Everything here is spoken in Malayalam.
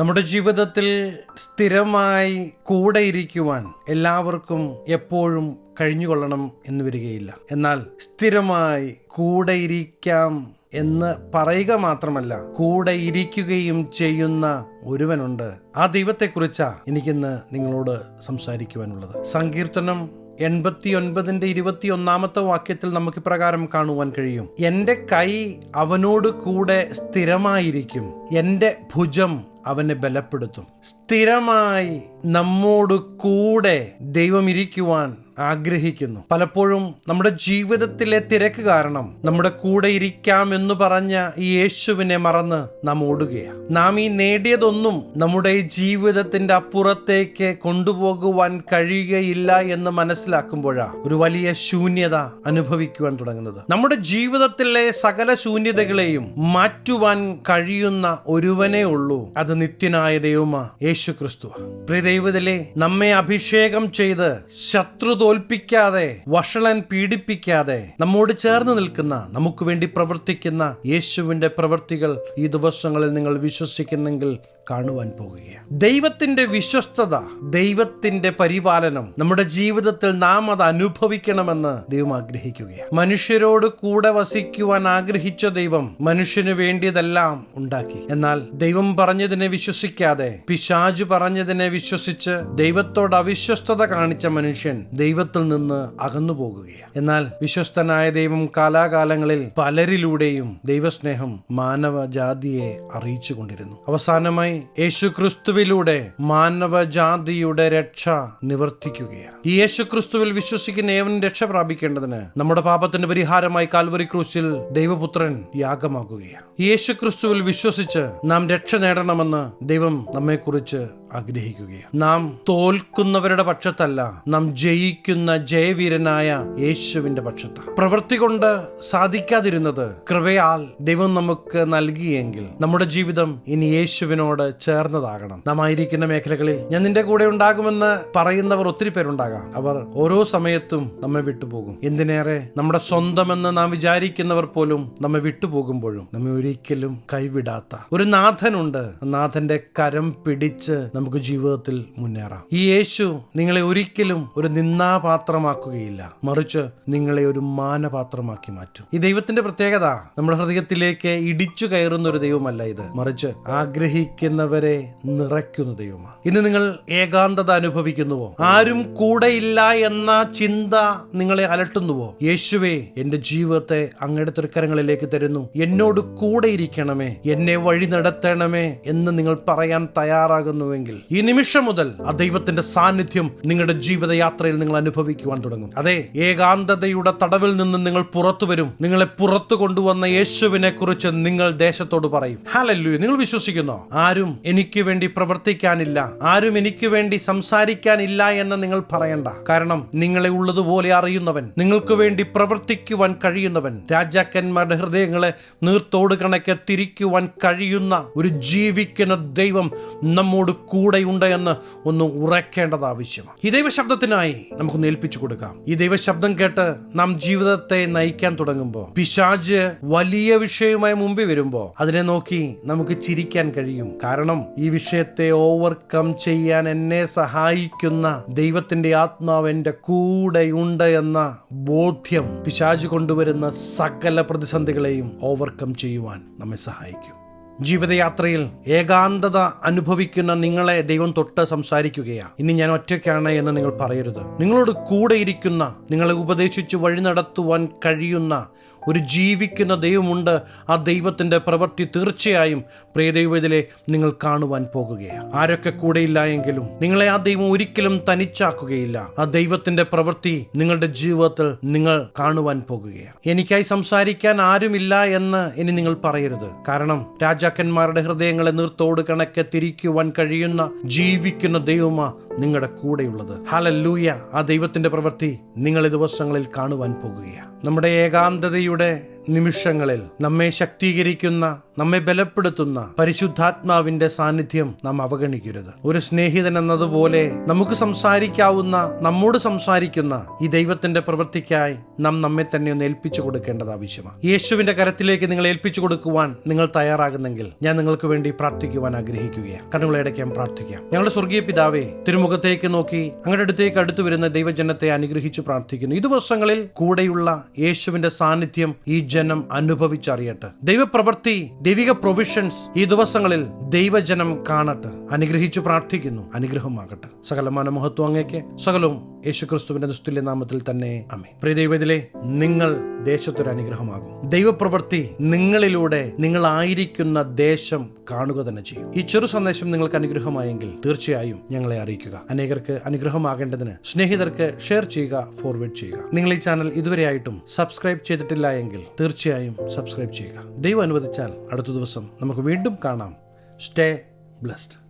നമ്മുടെ ജീവിതത്തിൽ സ്ഥിരമായി കൂടെ ഇരിക്കുവാൻ എല്ലാവർക്കും എപ്പോഴും കഴിഞ്ഞുകൊള്ളണം എന്ന് വരികയില്ല. എന്നാൽ സ്ഥിരമായി കൂടെ ഇരിക്കാം എന്ന് പറയുക മാത്രമല്ല കൂടെ ഇരിക്കുകയും ചെയ്യുന്ന ഒരുവനുണ്ട്. ആ ദൈവത്തെക്കുറിച്ചാണ് എനിക്കിന്ന് നിങ്ങളോട് സംസാരിക്കുവാനുള്ളത്. സങ്കീർത്തനം എൺപത്തി ഒൻപതിന്റെ ഇരുപത്തി ഒന്നാമത്തെ വാക്യത്തിൽ നമുക്ക് ഇപ്രകാരം കാണുവാൻ കഴിയും. എന്റെ കൈ അവനോട് കൂടെ സ്ഥിരമായിരിക്കും. എന്റെ ഭുജം അവനെ ബലപ്പെടുത്തും. സ്ഥിരമായി നമ്മോട് കൂടെ ദൈവം ഇരിക്കുവാൻ ആഗ്രഹിക്കുന്നു. പലപ്പോഴും നമ്മുടെ ജീവിതത്തിലെ തിരക്ക് കാരണം നമ്മുടെ കൂടെ ഇരിക്കാം എന്ന് പറഞ്ഞ ഈ യേശുവിനെ മറന്ന് നാം ഓടുകയാണ്. നാം ഈ നേടിയതൊന്നും നമ്മുടെ ജീവിതത്തിന്റെ അപ്പുറത്തേക്ക് കൊണ്ടുപോകുവാൻ കഴിയുകയില്ല എന്ന് മനസ്സിലാക്കുമ്പോഴാ ഒരു വലിയ ശൂന്യത അനുഭവിക്കുവാൻ തുടങ്ങുന്നത്. നമ്മുടെ ജീവിതത്തിലെ സകല ശൂന്യതകളെയും മാറ്റുവാൻ കഴിയുന്ന ഒരുവനേ ഉള്ളൂ. അത് നിത്യനായ ദൈവമാ യേശു ക്രിസ്തു പ്രിയ ദൈവത്തിലെ നമ്മെ അഭിഷേകം ചെയ്ത് ശത്രു തോൽപ്പിക്കാതെ വഷളൻ പീഡിപ്പിക്കാതെ നമ്മോട് ചേർന്ന് നിൽക്കുന്ന നമുക്ക് വേണ്ടി പ്രവർത്തിക്കുന്ന യേശുവിന്റെ പ്രവൃത്തികൾ ഈ ദിവസങ്ങളിൽ നിങ്ങൾ വിശ്വസിക്കുന്നെങ്കിൽ കാണുവാൻ പോകുകയാണ്. ദൈവത്തിന്റെ വിശ്വസ്തത ദൈവത്തിന്റെ പരിപാലനം നമ്മുടെ ജീവിതത്തിൽ നാം അത് അനുഭവിക്കണമെന്ന് ദൈവം ആഗ്രഹിക്കുകയാണ്. മനുഷ്യരോട് കൂടെ വസിക്കുവാൻ ആഗ്രഹിച്ച ദൈവം മനുഷ്യന് വേണ്ടിയതെല്ലാം ഉണ്ടാക്കി. എന്നാൽ ദൈവം പറഞ്ഞതിനെ വിശ്വസിക്കാതെ പിശാജ് പറഞ്ഞതിനെ വിശ്വസിച്ച് ദൈവത്തോട് അവിശ്വസ്തത കാണിച്ച മനുഷ്യൻ ദൈവത്തിൽ നിന്ന് അകന്നു പോകുകയാണ്. എന്നാൽ വിശ്വസ്തനായ ദൈവം കാലാകാലങ്ങളിൽ പലരിലൂടെയും ദൈവസ്നേഹം മാനവജാതിയെ അറിയിച്ചു കൊണ്ടിരുന്നു അവസാനമായി യേശു ക്രിസ്തുവിലൂടെ മാനവജാതിയുടെ രക്ഷ നിവർത്തിക്കുകയാണ്. ഈ യേശു ക്രിസ്തുവിൽ വിശ്വസിക്കുന്ന ഏവൻ രക്ഷ പ്രാപിക്കേണ്ടതിന് നമ്മുടെ പാപത്തിന്റെ പരിഹാരമായി കാൽവറി ക്രൂശിൽ ദൈവപുത്രൻ യാഗമാകുകയാണ്. യേശുക്രിസ്തുവിൽ യേശു ക്രിസ്തുവിൽ വിശ്വസിച്ച് നാം രക്ഷ നേടണമെന്ന് ദൈവം നമ്മെക്കുറിച്ച് ആഗ്രഹിക്കുകയാണ് നാം തോൽക്കുന്നവരുടെ പക്ഷത്തല്ല നാം ജയിക്കുന്ന ജയവീരനായ യേശുവിന്റെ പക്ഷത്താണ് പ്രവൃത്തി കൊണ്ട് സാധിക്കാതിരുന്നത് കൃപയാൽ ദൈവം നമുക്ക് നൽകിയെങ്കിൽ നമ്മുടെ ജീവിതം ഇനി യേശുവിനോട് ചേർന്നതാകണം. നാം ആയിരിക്കുന്ന മേഖലകളിൽ ഞാൻ നിന്റെ കൂടെ ഉണ്ടാകുമെന്ന് പറയുന്നവർ ഒത്തിരി പേരുണ്ടാകാം. അവർ ഓരോ സമയത്തും നമ്മെ വിട്ടുപോകും. എന്തിനേറെ നമ്മുടെ സ്വന്തമെന്ന് നാം വിചാരിക്കുന്നവർ പോലും നമ്മെ വിട്ടുപോകുമ്പോഴും നമ്മെ ഒരിക്കലും കൈവിടാത്ത ഒരു നാഥനുണ്ട്. നാഥന്റെ കരം പിടിച്ച് നമുക്ക് ജീവിതത്തിൽ മുന്നേറാം. ഈ യേശു നിങ്ങളെ ഒരിക്കലും ഒരു നിന്നാപാത്രമാക്കുകയില്ല മറിച്ച് നിങ്ങളെ ഒരു മാനപാത്രമാക്കി മാറ്റും. ഈ ദൈവത്തിന്റെ പ്രത്യേകത നമ്മുടെ ഹൃദയത്തിലേക്ക് ഇടിച്ചു കയറുന്ന ഒരു ദൈവമല്ല ഇത്. മറിച്ച് ആഗ്രഹിക്കുന്നവരെ നിറയ്ക്കുന്ന ദൈവമാണ്. ഇന്ന് നിങ്ങൾ ഏകാന്തത അനുഭവിക്കുന്നുവോ? ആരും കൂടെയില്ല എന്ന ചിന്ത നിങ്ങളെ അലട്ടുന്നുവോ? യേശുവേ എന്റെ ജീവിതത്തെ അങ്ങയുടെ തൃക്കരങ്ങളിലേക്ക് തരുന്നു. എന്നോട് കൂടെ ഇരിക്കണമേ. എന്നെ വഴി നടത്തണമേ എന്ന് നിങ്ങൾ പറയാൻ തയ്യാറാകുന്നുവെങ്കിൽ ഈ നിമിഷം മുതൽ ആ ദൈവത്തിന്റെ സാന്നിധ്യം നിങ്ങളുടെ ജീവിതയാത്രയിൽ നിങ്ങൾ അനുഭവിക്കുവാൻ തുടങ്ങും. അതെ ഏകാന്തതയുടെ തടവിൽ നിന്ന് നിങ്ങൾ പുറത്തു വരും. നിങ്ങളെ പുറത്തു കൊണ്ടുവന്ന യേശുവിനെ കുറിച്ച് നിങ്ങൾ ദേശത്തോട് പറയും. ഹാലല്ലു നിങ്ങൾ വിശ്വസിക്കുന്നു? ആരും എനിക്ക് വേണ്ടി പ്രവർത്തിക്കാനില്ല. ആരും എനിക്ക് വേണ്ടി സംസാരിക്കാനില്ല എന്ന് നിങ്ങൾ പറയണ്ട. കാരണം നിങ്ങളെ ഉള്ളതുപോലെ അറിയുന്നവൻ നിങ്ങൾക്ക് വേണ്ടി പ്രവർത്തിക്കുവാൻ കഴിയുന്നവൻ രാജാക്കന്മാരുടെ ഹൃദയങ്ങളെ നീർത്തോട് കണക്കെ തിരിക്കുവാൻ കഴിയുന്ന ഒരു ജീവിക്കുന്ന ദൈവം നമ്മോട് കൂടെയുണ്ട് എന്ന് ഒന്ന് ഉറക്കേണ്ടത് ആവശ്യമാണ്. ഈ ദൈവശബ്ദത്തിനായി നമുക്ക് ഏൽപ്പിച്ചു കൊടുക്കാം. ഈ ദൈവശബ്ദം കേട്ട് നാം ജീവിതത്തെ നയിക്കാൻ തുടങ്ങുമ്പോൾ പിശാജ് വലിയ വിഷയവുമായി മുമ്പിൽ വരുമ്പോൾ അതിനെ നോക്കി നമുക്ക് ചിരിക്കാൻ കഴിയും. കാരണം ഈ വിഷയത്തെ ഓവർകം ചെയ്യാൻ എന്നെ സഹായിക്കുന്ന ദൈവത്തിന്റെ ആത്മാവ് എന്റെ കൂടെയുണ്ട് എന്ന ബോധ്യം പിശാജ് കൊണ്ടുവരുന്ന സകല പ്രതിസന്ധികളെയും ഓവർകം ചെയ്യുവാൻ നമ്മെ സഹായിക്കും. ജീവിതയാത്രയിൽ ഏകാന്തത അനുഭവിക്കുന്ന നിങ്ങളെ ദൈവം തൊട്ട് സംസാരിക്കുകയാണ്. ഇനി ഞാൻ ഒറ്റയ്ക്കാണ് എന്ന് നിങ്ങൾ പറയരുത്. നിങ്ങളോട് കൂടെ ഇരിക്കുന്ന നിങ്ങളെ ഉപദേശിച്ച് വഴി നടത്തുവാൻ കഴിയുന്ന ഒരു ജീവിക്കുന്ന ദൈവമുണ്ട്. ആ ദൈവത്തിന്റെ പ്രവൃത്തി തീർച്ചയായും പ്രിയ ദൈവത്തിലെ നിങ്ങൾ കാണുവാൻ പോകുകയാണ്. ആരൊക്കെ കൂടെയില്ല എങ്കിലും നിങ്ങളെ ആ ദൈവം ഒരിക്കലും തനിച്ചാക്കുകയില്ല. ആ ദൈവത്തിന്റെ പ്രവൃത്തി നിങ്ങളുടെ ജീവിതത്തിൽ നിങ്ങൾ കാണുവാൻ പോകുകയാണ്. എനിക്കായി സംസാരിക്കാൻ ആരുമില്ല എന്ന് ഇനി നിങ്ങൾ പറയരുത്. കാരണം രാജാക്കന്മാരുടെ ഹൃദയങ്ങളെ നീർത്തോട് കണക്കെ തിരിക്കുവാൻ കഴിയുന്ന ജീവിക്കുന്ന ദൈവമാ നിങ്ങളുടെ കൂടെയുള്ളത്. ഹലല്ലൂയ ആ ദൈവത്തിന്റെ പ്രവൃത്തി നിങ്ങളെ ദിവസങ്ങളിൽ കാണുവാൻ പോകുകയാണ്. നമ്മുടെ ഏകാന്തതയുടെ നിമിഷങ്ങളിൽ നമ്മെ ശക്തീകരിക്കുന്ന നമ്മെ ബലപ്പെടുത്തുന്ന പരിശുദ്ധാത്മാവിന്റെ സാന്നിധ്യം നാം അവഗണിക്കരുത്. ഒരു സ്നേഹിതൻ എന്നതുപോലെ നമുക്ക് സംസാരിക്കാവുന്ന നമ്മോട് സംസാരിക്കുന്ന ഈ ദൈവത്തിന്റെ പ്രവൃത്തിക്കായി നാം നമ്മെ തന്നെ ഒന്ന് ഏൽപ്പിച്ചു കൊടുക്കേണ്ടത് ആവശ്യമാണ്. യേശുവിന്റെ കരത്തിലേക്ക് നിങ്ങൾ ഏൽപ്പിച്ചു കൊടുക്കുവാൻ നിങ്ങൾ തയ്യാറാകുന്നെങ്കിൽ ഞാൻ നിങ്ങൾക്ക് വേണ്ടി പ്രാർത്ഥിക്കുവാൻ ആഗ്രഹിക്കുകയാണ്. കണ്ണുകളടയ്ക്കാൻ പ്രാർത്ഥിക്കാം. ഞങ്ങളുടെ സ്വർഗീയ പിതാവേ തിരുമുഖത്തേക്ക് നോക്കി അങ്ങയുടെ അടുത്തേക്ക് അടുത്തു വരുന്ന ദൈവജനത്തെ അനുഗ്രഹിച്ചു പ്രാർത്ഥിക്കുന്നു. ഈ ദിവസങ്ങളിൽ കൂടെയുള്ള യേശുവിന്റെ സാന്നിധ്യം ഈ ജനം അനുഭവിച്ചറിയട്ടെ. ദൈവപ്രവൃത്തി ദൈവിക പ്രൊവിഷൻസ് ഈ ദിവസങ്ങളിൽ ദൈവജനം കാണട്ടെ. അനുഗ്രഹിച്ചു പ്രാർത്ഥിക്കുന്നു. അനുഗ്രഹമാകട്ടെ. സകലമാന മഹത്വം അങ്ങേക്ക്. സകലവും യേശുക്രിസ്തുവിന്റെ നിസ്തുല്യ നാമത്തിൽ തന്നെ അമേ പ്രിയ ദൈവത്തിലെ നിങ്ങൾ ദേശത്തൊരു അനുഗ്രഹമാകും. ദൈവപ്രവൃത്തി നിങ്ങളിലൂടെ നിങ്ങളായിരിക്കുന്ന ദേശം കാണുക തന്നെ ചെയ്യും. ഈ ചെറു സന്ദേശം നിങ്ങൾക്ക് അനുഗ്രഹമായെങ്കിൽ തീർച്ചയായും ഞങ്ങളെ അറിയിക്കുക. അനേകർക്ക് അനുഗ്രഹമാകേണ്ടതിന് സ്നേഹിതർക്ക് ഷെയർ ചെയ്യുക ഫോർവേഡ് ചെയ്യുക. നിങ്ങൾ ഈ ചാനൽ ഇതുവരെയായിട്ടും സബ്സ്ക്രൈബ് ചെയ്തിട്ടില്ല എങ്കിൽ തീർച്ചയായും സബ്സ്ക്രൈബ് ചെയ്യുക. ദൈവം അനുവദിച്ചാൽ അടുത്ത ദിവസം നമുക്ക് വീണ്ടും കാണാം. Stay blessed.